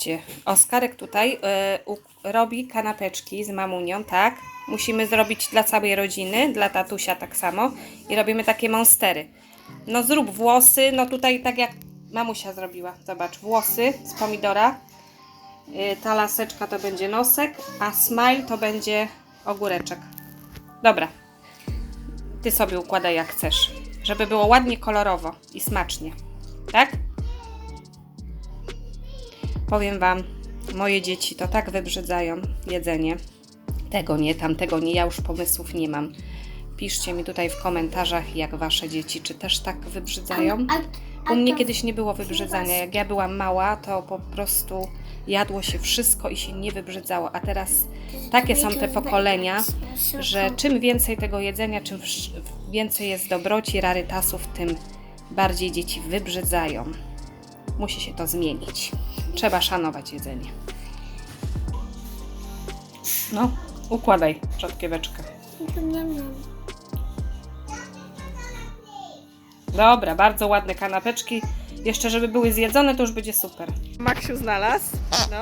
Zobaczcie, Oskarek tutaj u, robi kanapeczki z mamunią, tak? Musimy zrobić dla całej rodziny, dla tatusia tak samo. I robimy takie monstery. No zrób włosy, no tutaj tak jak mamusia zrobiła. Zobacz, włosy z pomidora. Y, ta laseczka to będzie nosek, a smile to będzie ogóreczek. Dobra. Ty sobie układaj jak chcesz. Żeby było ładnie kolorowo i smacznie. Tak? Powiem Wam, moje dzieci to tak wybrzydzają jedzenie. Tego nie, tamtego nie, ja już pomysłów nie mam. Piszcie mi tutaj w komentarzach, jak Wasze dzieci, czy też tak wybrzydzają. U mnie kiedyś nie było wybrzydzania. Jak ja byłam mała, to po prostu jadło się wszystko i się nie wybrzydzało. A teraz takie są te pokolenia, że czym więcej tego jedzenia, czym więcej jest dobroci, rarytasów, tym bardziej dzieci wybrzydzają. Musi się to zmienić. Trzeba szanować jedzenie. No, układaj czotkieweczkę. Dobra, bardzo ładne kanapeczki. Jeszcze żeby były zjedzone, to już będzie super. Maksiu znalazł. No.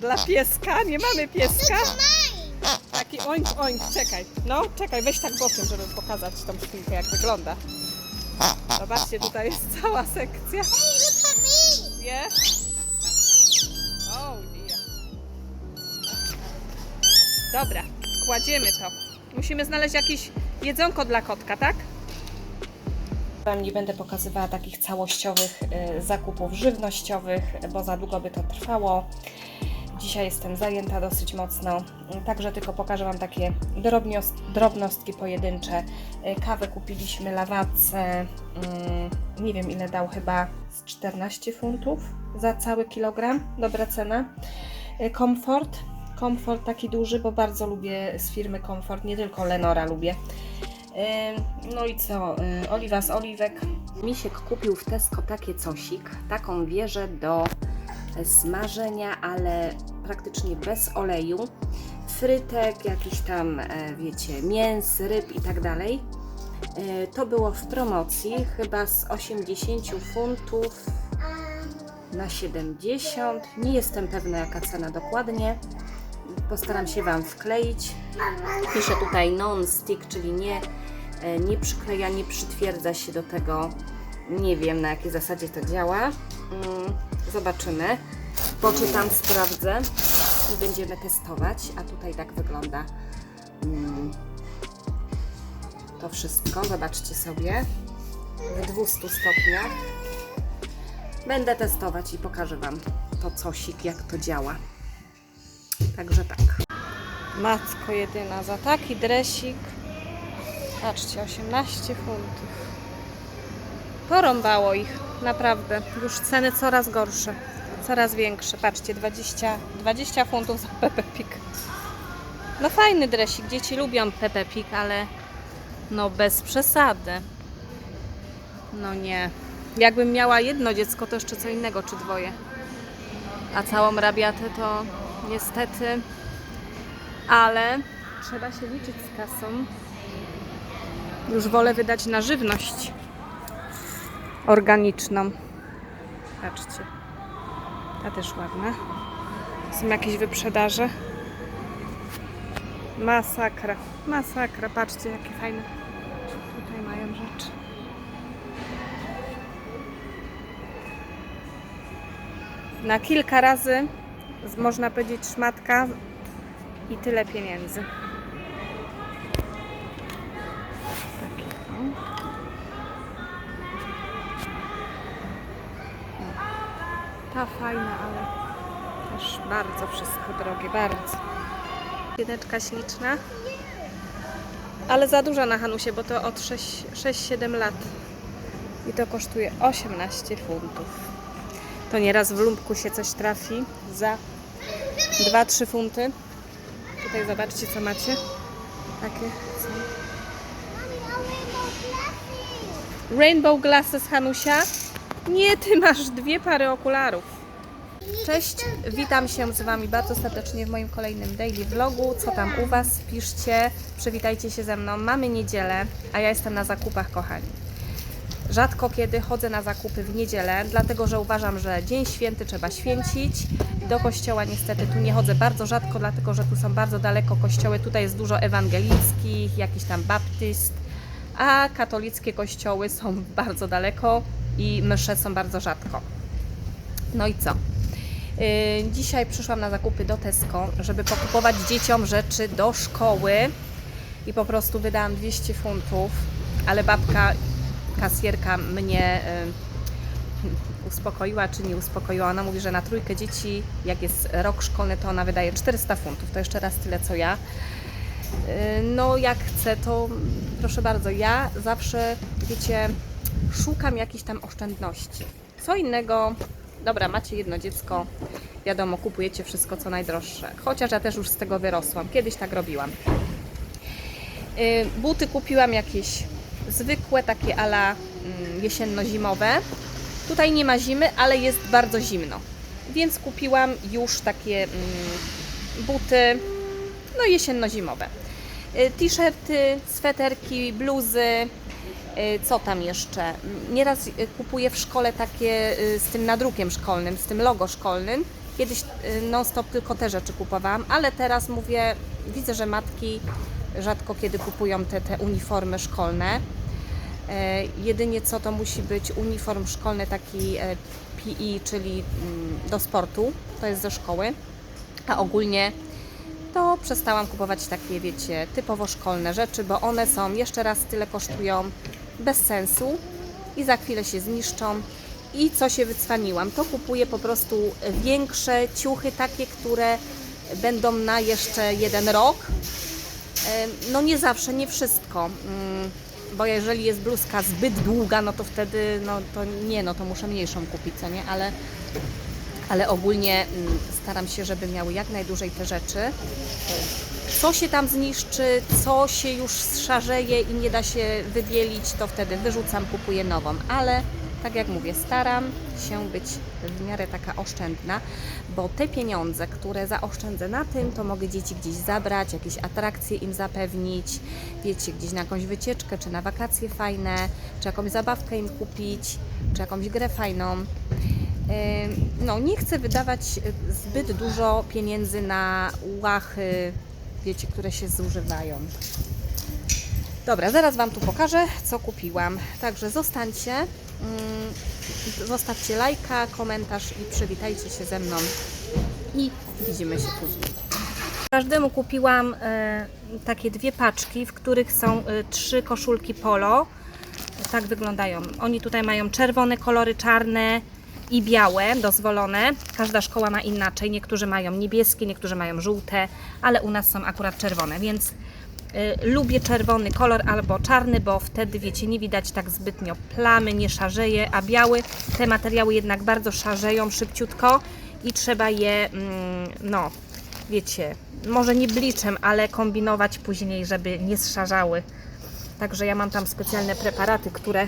Dla pieska, nie mamy pieska. Taki oink, oink, czekaj. No, czekaj, weź tak bokiem, żeby pokazać tą świnkę, jak wygląda. Zobaczcie, tutaj jest cała sekcja. Nie? Dobra, kładziemy to. Musimy znaleźć jakieś jedzonko dla kotka, tak? Wam nie będę pokazywała takich całościowych y, zakupów żywnościowych, bo za długo by to trwało. Dzisiaj jestem zajęta dosyć mocno, także tylko pokażę Wam takie drobnostki pojedyncze. Y, Kawę kupiliśmy lawatce, y, nie wiem ile dał, chyba z 14 funtów za cały kilogram, dobra cena. Y, Komfort, komfort taki duży, bo bardzo lubię z firmy Komfort, nie tylko Lenora lubię. No i co? Oliwa z oliwek. Misiek kupił w Tesco takie cosik, taką wieżę do smażenia, ale praktycznie bez oleju. Frytek, jakiś tam, e, wiecie, mięs, ryb i tak dalej. E, To było w promocji, chyba z 80 funtów na 70. Nie jestem pewna jaka cena dokładnie. Postaram się Wam wkleić. Pisze tutaj non-stick, czyli nie, e, nie przykleja, nie przytwierdza się do tego. Nie wiem na jakiej zasadzie to działa. Mm, Zobaczymy. Poczytam, sprawdzę i będziemy testować. A tutaj tak wygląda mm, to wszystko. Zobaczcie sobie w 200 stopniach. Będę testować i pokażę Wam to cosik, jak to działa. Także tak. Matko jedyna, za taki dresik. Patrzcie, 18 funtów. Porąbało ich, naprawdę. Już ceny coraz gorsze, coraz większe. Patrzcie, 20, 20 funtów za Pepe Pig. No fajny dresik, dzieci lubią Pepe Pig, ale no bez przesady. No nie. Jakbym miała jedno dziecko, to jeszcze co innego, czy dwoje. A całą rabiatę to niestety ale trzeba się liczyć z kasą. Już wolę wydać na żywność organiczną. Patrzcie. Ta też ładna. Są jakieś wyprzedaże. Masakra. Masakra. Patrzcie, jakie fajne tutaj mają rzeczy. Na kilka razy, można powiedzieć, szmatka i tyle pieniędzy. Ta fajna, ale też bardzo wszystko drogie, bardzo. Jedyneczka śliczna, ale za duża na Hanusie, bo to od 6-7 lat. I to kosztuje 18 funtów. To nieraz w lumpku się coś trafi za 2-3 funty. Tutaj zobaczcie, co macie. Takie są. Rainbow glasses, Hanusia. Nie, ty masz dwie pary okularów. Cześć, witam się z Wami bardzo serdecznie w moim kolejnym daily vlogu. Co tam u Was? Piszcie, przywitajcie się ze mną. Mamy niedzielę, a ja jestem na zakupach, kochani. Rzadko kiedy chodzę na zakupy w niedzielę, dlatego że uważam, że Dzień Święty trzeba święcić do kościoła niestety tu nie chodzę bardzo rzadko, dlatego że tu są bardzo daleko kościoły. Tutaj jest dużo ewangelickich, jakiś tam baptyst, a katolickie kościoły są bardzo daleko i msze są bardzo rzadko. No i co? Yy, Dzisiaj przyszłam na zakupy do Tesco, żeby pokupować dzieciom rzeczy do szkoły i po prostu wydałam 200 funtów, ale babka, kasjerka mnie yy, uspokoiła czy nie uspokoiła. Ona mówi, że na trójkę dzieci, jak jest rok szkolny, to ona wydaje 400 funtów. To jeszcze raz tyle co ja. Yy, No, jak chcę, to proszę bardzo, ja zawsze, wiecie, szukam jakichś tam oszczędności. Co innego, dobra, macie jedno dziecko, wiadomo, kupujecie wszystko co najdroższe. Chociaż ja też już z tego wyrosłam. Kiedyś tak robiłam. Yy, Buty kupiłam jakieś zwykłe, takie ala mm, jesienno-zimowe. Tutaj nie ma zimy, ale jest bardzo zimno. Więc kupiłam już takie mm, buty, no jesienno-zimowe. Y, T-shirty, sweterki, bluzy, y, co tam jeszcze? Nieraz y, kupuję w szkole takie z tym nadrukiem szkolnym, z tym logo szkolnym. Kiedyś non-stop tylko te rzeczy kupowałam, ale teraz mówię, widzę, że matki rzadko kiedy kupują te, te uniformy szkolne. E, Jedynie co to musi być uniform szkolny taki e, PE, czyli mm, do sportu, to jest ze szkoły, a ogólnie to przestałam kupować takie, wiecie, typowo szkolne rzeczy, bo one są, jeszcze raz tyle kosztują, bez sensu i za chwilę się zniszczą. I co się wycwaniłam, to kupuję po prostu większe ciuchy, takie, które będą na jeszcze jeden rok. No nie zawsze, nie wszystko, mm, bo jeżeli jest bluzka zbyt długa, no to wtedy, no to nie, no to muszę mniejszą kupić, co nie, ale ale ogólnie mm, staram się, żeby miały jak najdłużej te rzeczy. Co się tam zniszczy, co się już szarzeje i nie da się wybielić, to wtedy wyrzucam, kupuję nową. Ale tak jak mówię, staram się być w miarę taka oszczędna, bo te pieniądze, które zaoszczędzę na tym, to mogę dzieci gdzieś zabrać, jakieś atrakcje im zapewnić, wiecie, gdzieś na jakąś wycieczkę, czy na wakacje fajne, czy jakąś zabawkę im kupić, czy jakąś grę fajną. No, nie chcę wydawać zbyt dużo pieniędzy na łachy, wiecie, które się zużywają. Dobra, zaraz Wam tu pokażę, co kupiłam. Także zostańcie, zostawcie lajka, komentarz i przywitajcie się ze mną i widzimy się później. Każdemu kupiłam e, takie dwie paczki, w których są e, trzy koszulki polo. Tak wyglądają. Oni tutaj mają czerwone kolory, czarne i białe, dozwolone. Każda szkoła ma inaczej. Niektórzy mają niebieskie, niektórzy mają żółte, ale u nas są akurat czerwone, więc lubię czerwony kolor albo czarny, bo wtedy, wiecie, nie widać tak zbytnio plamy, nie szarzeje, a biały, te materiały jednak bardzo szarzeją szybciutko i trzeba je, mm, no, wiecie, może nie bliczem, ale kombinować później, żeby nie zszarzały. Także ja mam tam specjalne preparaty, które e,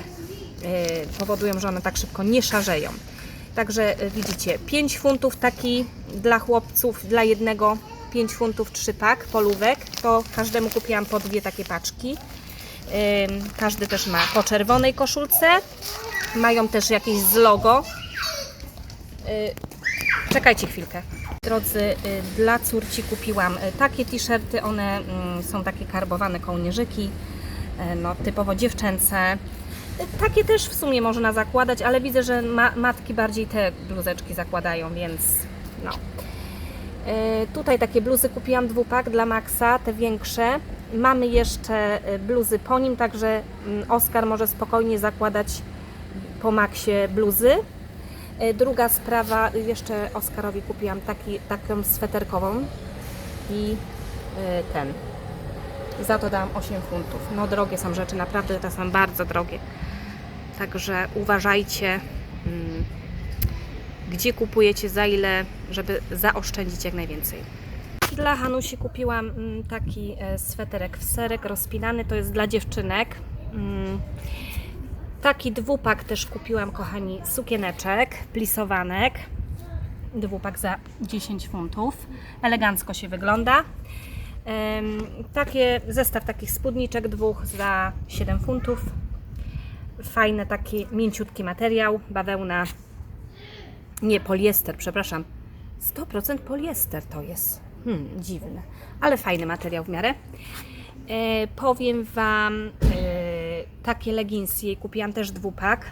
powodują, że one tak szybko nie szarzeją. Także e, widzicie, 5 funtów taki dla chłopców, dla jednego 5 funtów 3 pak polówek. To każdemu kupiłam po dwie takie paczki. Każdy też ma po czerwonej koszulce. Mają też jakieś z logo. Y, Czekajcie chwilkę. Drodzy, y, dla córci kupiłam y, takie t-shirty. One mm, są takie karbowane kołnierzyki, no, typowo dziewczęce. Takie też w sumie można zakładać, ale widzę, że ma matki bardziej te bluzeczki zakładają, więc no. Y, Tutaj takie bluzy kupiłam dwupak dla Maxa, te większe. Mamy jeszcze y, bluzy po nim, także mm, Oskar może spokojnie zakładać po Maxie bluzy. Y, Druga sprawa, jeszcze Oskarowi kupiłam taki, taką sweterkową i ten. Za to dałam 8 funtów. No drogie są rzeczy, naprawdę te są bardzo drogie. Także uważajcie, mm, gdzie kupujecie, za ile, żeby zaoszczędzić jak najwięcej. Dla Hanusi kupiłam mm, taki e, sweterek w serek rozpinany, to jest dla dziewczynek. Mm, Taki dwupak też kupiłam, kochani, sukieneczek, plisowanek. Dwupak za 10 funtów. Elegancko się wygląda. Takie, zestaw takich spódniczek dwóch za 7 funtów. Fajny taki mięciutki materiał, bawełna, nie poliester, przepraszam, 100% poliester to jest. Hmm, dziwne, ale fajny materiał w miarę. E, powiem Wam, e, takie leginsy, kupiłam też dwupak.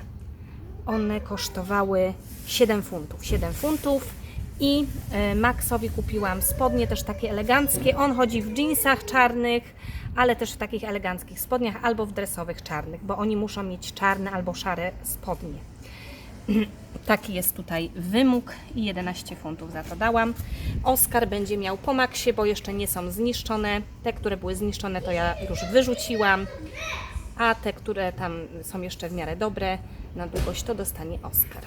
One kosztowały 7 funtów. 7 funtów. I e, Maxowi kupiłam spodnie też takie eleganckie. On chodzi w jeansach czarnych, ale też w takich eleganckich spodniach albo w dresowych czarnych, bo oni muszą mieć czarne albo szare spodnie. Taki jest tutaj wymóg i 11 funtów za to dałam. Oskar będzie miał po maksie, bo jeszcze nie są zniszczone. Te, które były zniszczone, to ja już wyrzuciłam, a te, które tam są jeszcze w miarę dobre na długość, to dostanie Oskar.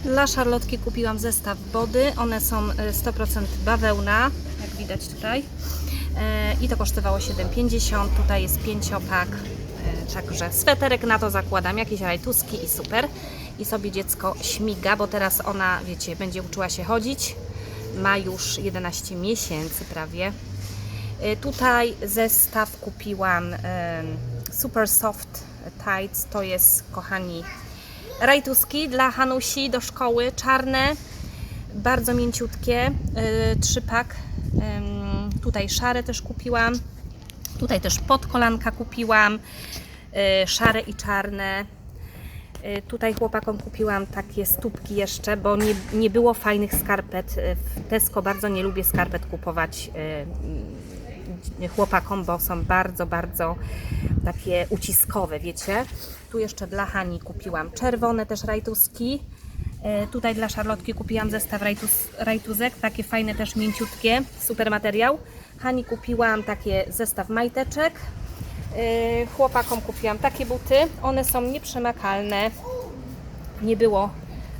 Dla Szarlotki kupiłam zestaw body. One są e, 100% bawełna, jak widać tutaj. E, I to kosztowało 7,50. Tutaj jest pięciopak. E, Także sweterek na to zakładam, jakieś rajtuski i super. I sobie dziecko śmiga, bo teraz ona, wiecie, będzie uczyła się chodzić. Ma już 11 miesięcy prawie. E, Tutaj zestaw kupiłam em, Super Soft Tights. To jest, kochani, rajtuski dla Hanusi do szkoły, czarne, bardzo mięciutkie, yy, trzypak. Ym, tutaj szare też kupiłam. Tutaj też podkolanka kupiłam, szare i czarne. Yy, Tutaj chłopakom kupiłam takie stópki jeszcze, bo nie, nie było fajnych skarpet. Yy, W Tesco bardzo nie lubię skarpet kupować yy, chłopakom, bo są bardzo, bardzo takie uciskowe, wiecie. Tu jeszcze dla Hani kupiłam czerwone też rajtuski. E, Tutaj dla Szarlotki kupiłam zestaw rajtus, rajtuzek, takie fajne też mięciutkie, super materiał. Hani kupiłam takie zestaw majteczek. E, Chłopakom kupiłam takie buty, one są nieprzemakalne. Nie było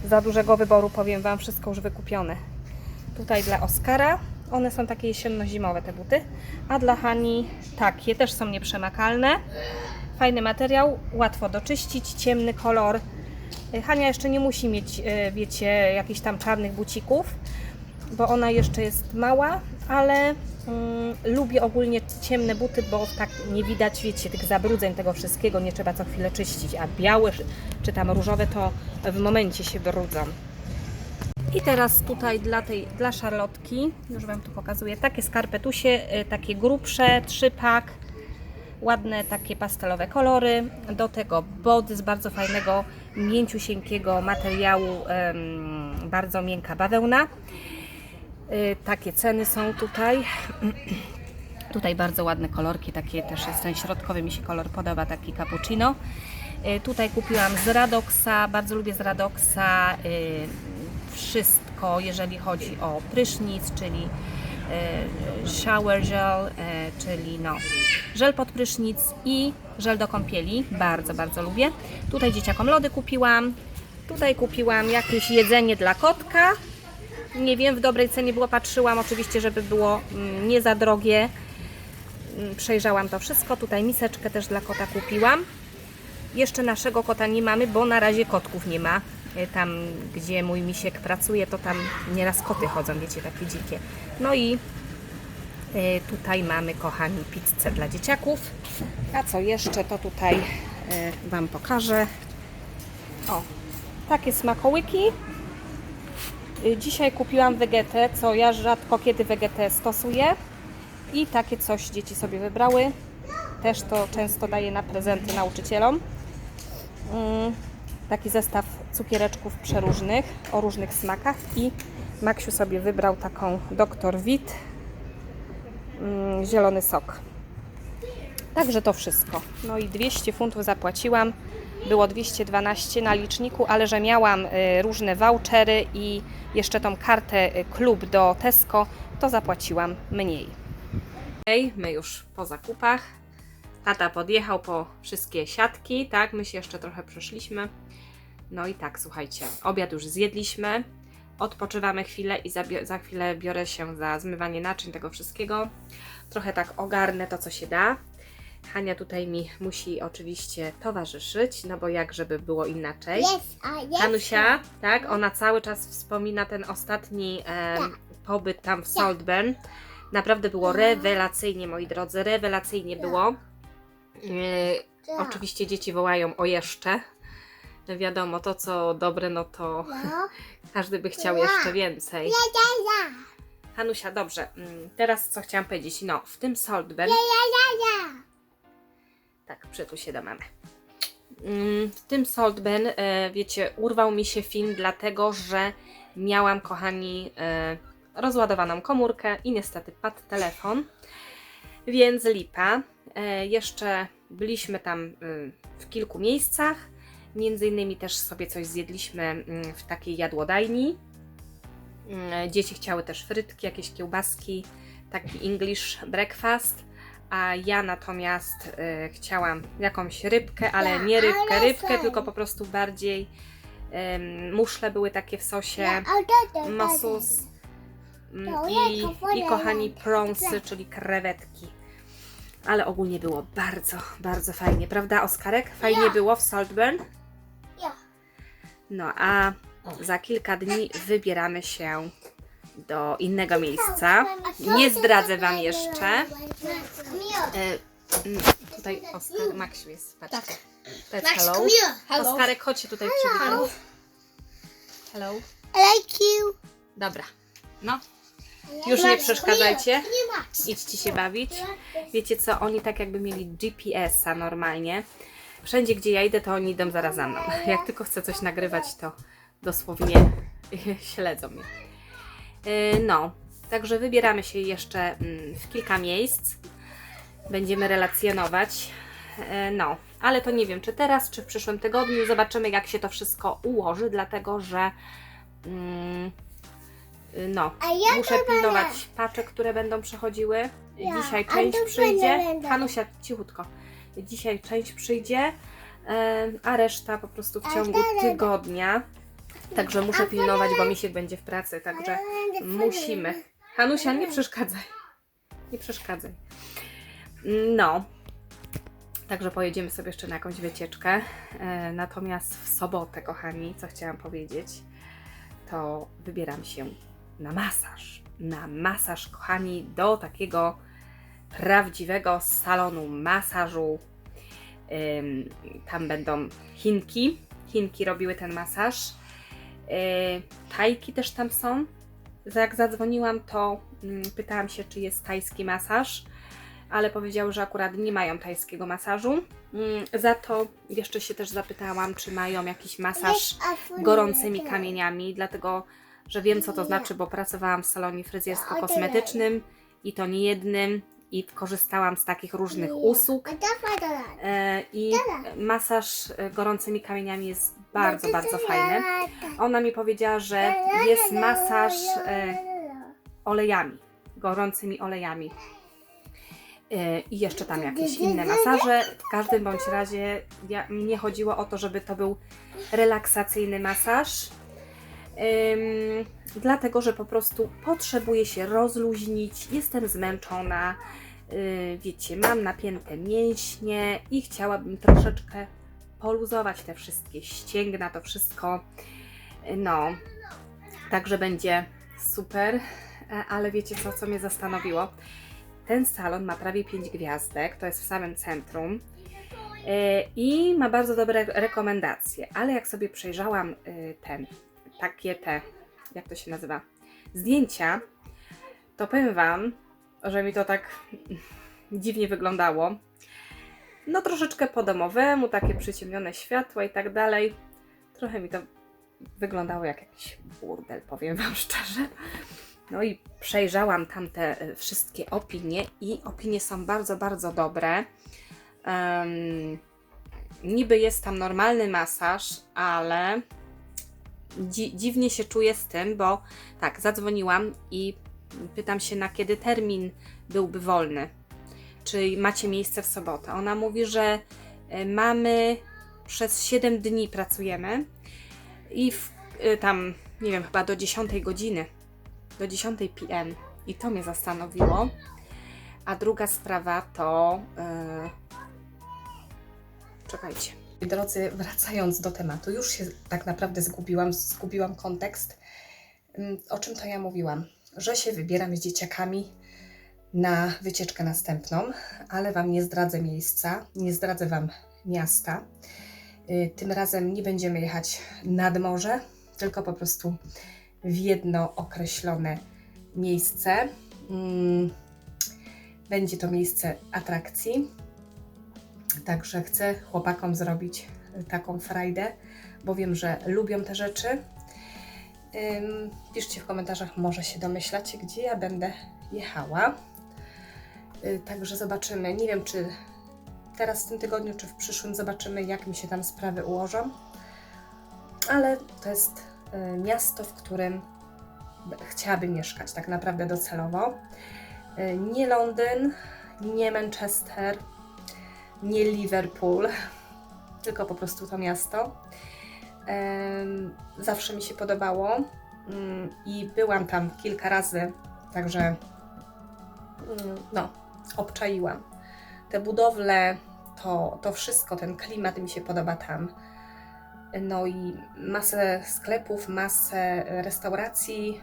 za dużego wyboru, powiem Wam, wszystko już wykupione. Tutaj dla Oskara, one są takie jesienno-zimowe te buty, a dla Hani takie, też są nieprzemakalne. Fajny materiał, łatwo doczyścić, ciemny kolor. Y, Hania jeszcze nie musi mieć, y, wiecie, jakichś tam czarnych bucików, bo ona jeszcze jest mała, ale mm, lubi ogólnie ciemne buty, bo tak nie widać, wiecie, tych zabrudzeń, tego wszystkiego, nie trzeba co chwilę czyścić, a białe czy tam różowe to w momencie się brudzą. I teraz tutaj dla tej, dla szarlotki, już Wam tu pokazuję, takie skarpetusie, y, takie grubsze, trzypak, ładne takie pastelowe kolory. Do tego bod z bardzo fajnego, mięciusieńkiego materiału, bardzo miękka bawełna. Y, Takie ceny są tutaj. Tutaj bardzo ładne kolorki, takie też jest ten środkowy, mi się kolor podoba, taki cappuccino. Y, Tutaj kupiłam z Radoxa, bardzo lubię z Radoxa y, wszystko, jeżeli chodzi o prysznic, czyli shower gel, czyli no, żel pod prysznic i żel do kąpieli. Bardzo, bardzo lubię. Tutaj dzieciakom lody kupiłam. Tutaj kupiłam jakieś jedzenie dla kotka. Nie wiem, w dobrej cenie było, patrzyłam oczywiście, żeby było mm, nie za drogie. Mm, Przejrzałam to wszystko. Tutaj miseczkę też dla kota kupiłam. Jeszcze naszego kota nie mamy, bo na razie kotków nie ma. Y, Tam, gdzie mój misiek pracuje, to tam nieraz koty chodzą, wiecie, takie dzikie. No i y, tutaj mamy, kochani, pizzę dla dzieciaków. A co jeszcze, to tutaj y, Wam pokażę. O, takie smakołyki. Y, Dzisiaj kupiłam wegetę, co ja rzadko kiedy wegetę stosuję. I takie coś dzieci sobie wybrały. Też to często daję na prezenty nauczycielom. Mm, Taki zestaw cukiereczków przeróżnych, o różnych smakach. I Maksiu sobie wybrał taką Dr. Wit mm, zielony sok. Także to wszystko. No i 200 funtów zapłaciłam. Było 212 na liczniku, ale że miałam y, różne vouchery i jeszcze tą kartę y, klub do Tesco, to zapłaciłam mniej. Okej, my już po zakupach. Tata podjechał po wszystkie siatki, tak? My się jeszcze trochę przeszliśmy. No i tak, słuchajcie, obiad już zjedliśmy. Odpoczywamy chwilę i za, za chwilę biorę się za zmywanie naczyń tego wszystkiego. Trochę tak ogarnę to, co się da. Hania tutaj mi musi oczywiście towarzyszyć, no bo jak żeby było inaczej. Jest, a jest. Hanusia, tak, ona cały czas wspomina ten ostatni em, Tak. pobyt tam w Saltburn. Naprawdę było rewelacyjnie, moi drodzy, rewelacyjnie było. E, Tak. Oczywiście dzieci wołają o jeszcze. No Wiadomo, to co dobre, no to No, Każdy by chciał jeszcze więcej. Hanusia, dobrze. mm, Teraz co chciałam powiedzieć? No, w tym Saltburn... Tak, przytul się do mamy. Mm, W tym Saltburn, e, wiecie, urwał mi się film, dlatego że miałam, kochani, e, rozładowaną komórkę i niestety padł telefon, więc lipa. E, Jeszcze byliśmy tam mm, w kilku miejscach, między innymi też sobie coś zjedliśmy mm, w takiej jadłodajni. Dzieci chciały też frytki, jakieś kiełbaski, taki English breakfast, a ja natomiast e, chciałam jakąś rybkę, ale Ja, nie rybkę, ale rybkę, tylko po prostu bardziej muszle były takie w sosie, mosus mm, i, i kochani jaka. pronsy, czyli krewetki. Ale ogólnie było bardzo, bardzo fajnie, prawda Oskarek? Fajnie Ja. było w Saltburn? Ja. No a za kilka dni wybieramy się do innego miejsca. Nie zdradzę Wam jeszcze. E, mm, tutaj Oskar, Maksiu jest, patrzcie. Tak. Hello. Hello. Oskarek, chodź się tutaj przywitaj. Hello. I like you. Dobra. No, Już nie przeszkadzajcie. Idźcie się bawić. Wiecie co, oni tak jakby mieli GPS-a normalnie. Wszędzie, gdzie ja idę, to oni idą zaraz za mną. Jak tylko chcę coś nagrywać, to dosłownie śledzą mnie. Yy, No, także wybieramy się jeszcze mm, w kilka miejsc. Będziemy relacjonować. Yy, No, ale to nie wiem, czy teraz, czy w przyszłym tygodniu. Zobaczymy, jak się to wszystko ułoży, dlatego że. mm, yy, No, ja Muszę pilnować będę. paczek, które będą przychodziły. Ja, Dzisiaj część przyjdzie. będę. Hanusia, cichutko. Dzisiaj część przyjdzie, a reszta po prostu w ciągu tygodnia. Także muszę pilnować, bo Misiek będzie w pracy, także musimy. Hanusia, nie przeszkadzaj. Nie przeszkadzaj. No. Także pojedziemy sobie jeszcze na jakąś wycieczkę. E, Natomiast w sobotę, kochani, co chciałam powiedzieć, to wybieram się na masaż. Na masaż, kochani, do takiego prawdziwego salonu masażu. Tam będą Chinki. Chinki robiły ten masaż. Yy, Tajki też tam są. Jak zadzwoniłam, to mm, pytałam się, czy jest tajski masaż, ale powiedziały, że akurat nie mają tajskiego masażu. Mm, Za to jeszcze się też zapytałam, czy mają jakiś masaż gorącymi kamieniami, dlatego że wiem, co to znaczy, bo pracowałam w salonie fryzjersko-kosmetycznym i to nie jednym i korzystałam z takich różnych usług. E, I masaż e, gorącymi kamieniami jest bardzo, bardzo fajny. Ona mi powiedziała, że jest masaż olejami, gorącymi olejami. E, I jeszcze tam jakieś inne masaże. W każdym bądź razie ja, mnie chodziło o to, żeby to był relaksacyjny masaż. Ym, dlatego, że po prostu potrzebuję się rozluźnić, jestem zmęczona, yy, wiecie, mam napięte mięśnie i chciałabym troszeczkę poluzować te wszystkie ścięgna, to wszystko. Yy, No, także będzie super, E, ale wiecie co, co mnie zastanowiło? Ten salon ma prawie 5 gwiazdek, to jest w samym centrum. E, I ma bardzo dobre rekomendacje, ale jak sobie przejrzałam y, ten, takie te, jak to się nazywa, zdjęcia, to powiem Wam, że mi to tak dziwnie wyglądało. No troszeczkę po domowemu, takie przyciemnione światła i tak dalej. Trochę mi to wyglądało jak jakiś burdel, powiem Wam szczerze. No i przejrzałam tam te y, wszystkie opinie i opinie są bardzo, bardzo dobre. Em, niby jest tam normalny masaż, ale dzi- dziwnie się czuję z tym, bo tak, zadzwoniłam i pytam się, na kiedy termin byłby wolny. Czy macie miejsce w sobotę? Ona mówi, że e, mamy przez 7 dni pracujemy i w, y, tam, nie wiem, chyba do 10 godziny, do 10 PM. I to mnie zastanowiło. A druga sprawa to. y, Czekajcie. Drodzy, wracając do tematu, już się tak naprawdę zgubiłam, zgubiłam kontekst. Ym, O czym to ja mówiłam? Że się wybieram z dzieciakami na wycieczkę następną, ale Wam nie zdradzę miejsca, nie zdradzę Wam miasta. Y, Tym razem nie będziemy jechać nad morze, tylko po prostu w jedno określone miejsce. Mm, Będzie to miejsce atrakcji. Także chcę chłopakom zrobić taką frajdę, bo wiem, że lubią te rzeczy. Piszcie w komentarzach, może się domyślacie, gdzie ja będę jechała. Y, Także zobaczymy. Nie wiem, czy teraz w tym tygodniu, czy w przyszłym zobaczymy, jak mi się tam sprawy ułożą. Ale to jest y, miasto, w którym chciałabym mieszkać, tak naprawdę docelowo. Nie Londyn, nie Manchester, nie Liverpool, tylko po prostu to miasto. Zawsze mi się podobało mm, i byłam tam kilka razy, także mm, no, obczaiłam. Te budowle, to, to wszystko, ten klimat mi się podoba tam. No i masę sklepów, masę restauracji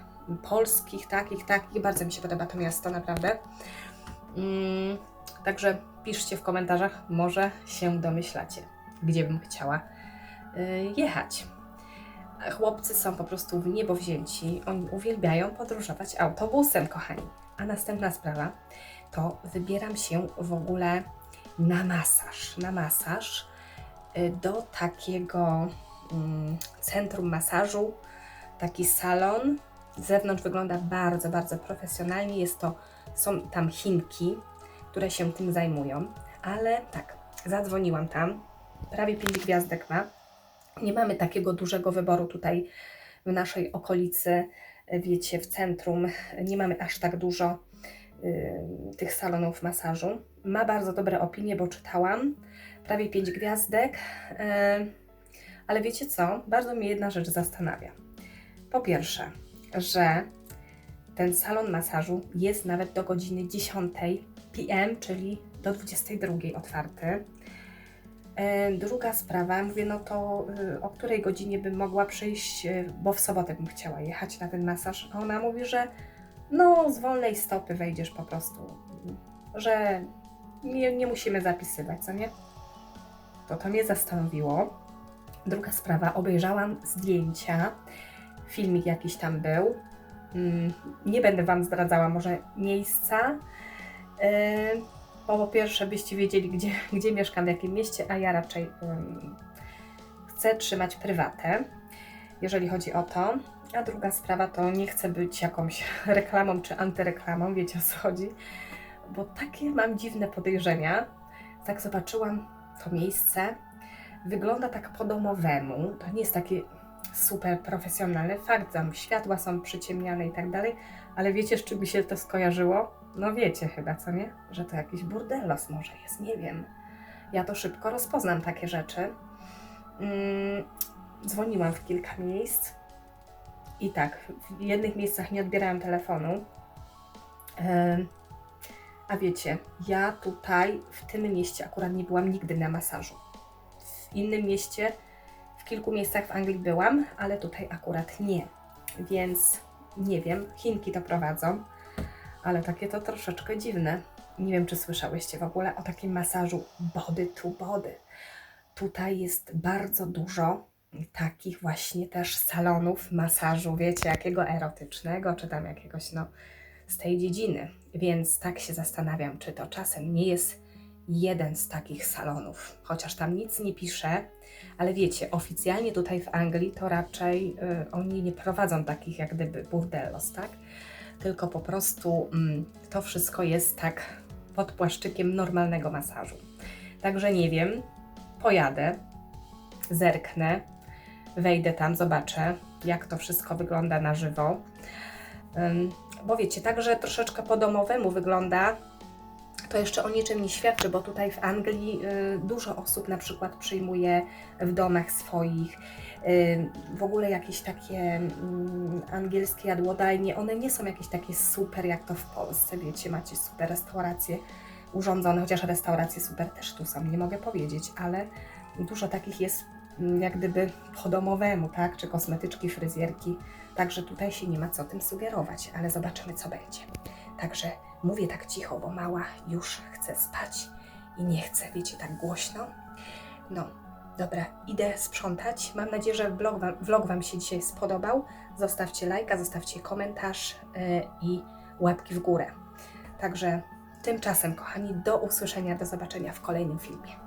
polskich, takich, takich. Bardzo mi się podoba to miasto, naprawdę. Mm, także piszcie w komentarzach, może się domyślacie, gdzie bym chciała y, jechać. Chłopcy są po prostu w niebo wzięci. Oni uwielbiają podróżować autobusem, kochani. A następna sprawa to wybieram się w ogóle na masaż. Na masaż y, do takiego mm, centrum masażu, taki salon. Z zewnątrz wygląda bardzo, bardzo profesjonalnie. Jest to, są tam Chinki, które się tym zajmują, ale tak, zadzwoniłam tam. Prawie 5 gwiazdek ma. Nie mamy takiego dużego wyboru tutaj w naszej okolicy, wiecie, w centrum. Nie mamy aż tak dużo y, tych salonów masażu. Ma bardzo dobre opinie, bo czytałam. Prawie 5 gwiazdek. Y, ale wiecie co? Bardzo mnie jedna rzecz zastanawia. Po pierwsze, że ten salon masażu jest nawet do godziny 10 PM, czyli do 22 otwarty. E, Druga sprawa, mówię, no to y, o której godzinie bym mogła przyjść, y, bo w sobotę bym chciała jechać na ten masaż. A ona mówi, że no z wolnej stopy wejdziesz po prostu, że nie, nie musimy zapisywać, co nie? To to mnie zastanowiło. Druga sprawa, obejrzałam zdjęcia, filmik jakiś tam był. Mm, Nie będę Wam zdradzała może miejsca, yy, bo po pierwsze byście wiedzieli, gdzie, gdzie mieszkam, w jakim mieście, a ja raczej chcę trzymać prywatę, jeżeli chodzi o to. A druga sprawa to nie chcę być jakąś reklamą czy antyreklamą, wiecie o co chodzi, bo takie mam dziwne podejrzenia. Tak zobaczyłam to miejsce, wygląda tak po domowemu, to nie jest takie super profesjonalne, fakt, światła są przyciemniane i tak dalej, ale wiecie z czym mi się to skojarzyło? No wiecie chyba, co nie? Że to jakiś burdelos może jest, nie wiem. Ja to szybko rozpoznam takie rzeczy. Mm, dzwoniłam w kilka miejsc i tak, w jednych miejscach nie odbierałam telefonu. Em, a wiecie, ja tutaj w tym mieście akurat nie byłam nigdy na masażu. W innym mieście, kilku miejscach w Anglii byłam, ale tutaj akurat nie. Więc nie wiem, Chinki to prowadzą, ale takie to troszeczkę dziwne. Nie wiem, czy słyszałyście w ogóle o takim masażu body to body. Tutaj jest bardzo dużo takich właśnie też salonów masażu, wiecie, jakiego erotycznego, czy tam jakiegoś, no, z tej dziedziny. Więc tak się zastanawiam, czy to czasem nie jest jeden z takich salonów, chociaż tam nic nie pisze, ale wiecie, oficjalnie tutaj w Anglii to raczej y, oni nie prowadzą takich jak gdyby burdelos, tak? Tylko po prostu mm, to wszystko jest tak pod płaszczykiem normalnego masażu. Także nie wiem, pojadę, zerknę, wejdę tam, zobaczę, jak to wszystko wygląda na żywo. Bo wiecie, także troszeczkę po domowemu wygląda, to jeszcze o niczym nie świadczy, bo tutaj w Anglii y, dużo osób na przykład przyjmuje w domach swoich. Y, w ogóle jakieś takie mm, angielskie jadłodajnie, one nie są jakieś takie super jak to w Polsce, wiecie, macie super restauracje urządzone, chociaż restauracje super też tu są, nie mogę powiedzieć, ale dużo takich jest mm, jak gdyby po domowemu, tak, czy kosmetyczki, fryzjerki, także tutaj się nie ma co tym sugerować, ale zobaczymy co będzie. Także mówię tak cicho, bo mała już chce spać i nie chce, wiecie, tak głośno. No, Dobra, idę sprzątać. Mam nadzieję, że vlog wam, vlog wam się dzisiaj spodobał. Zostawcie lajka, zostawcie komentarz yy, i łapki w górę. Także tymczasem, kochani, do usłyszenia, do zobaczenia w kolejnym filmie.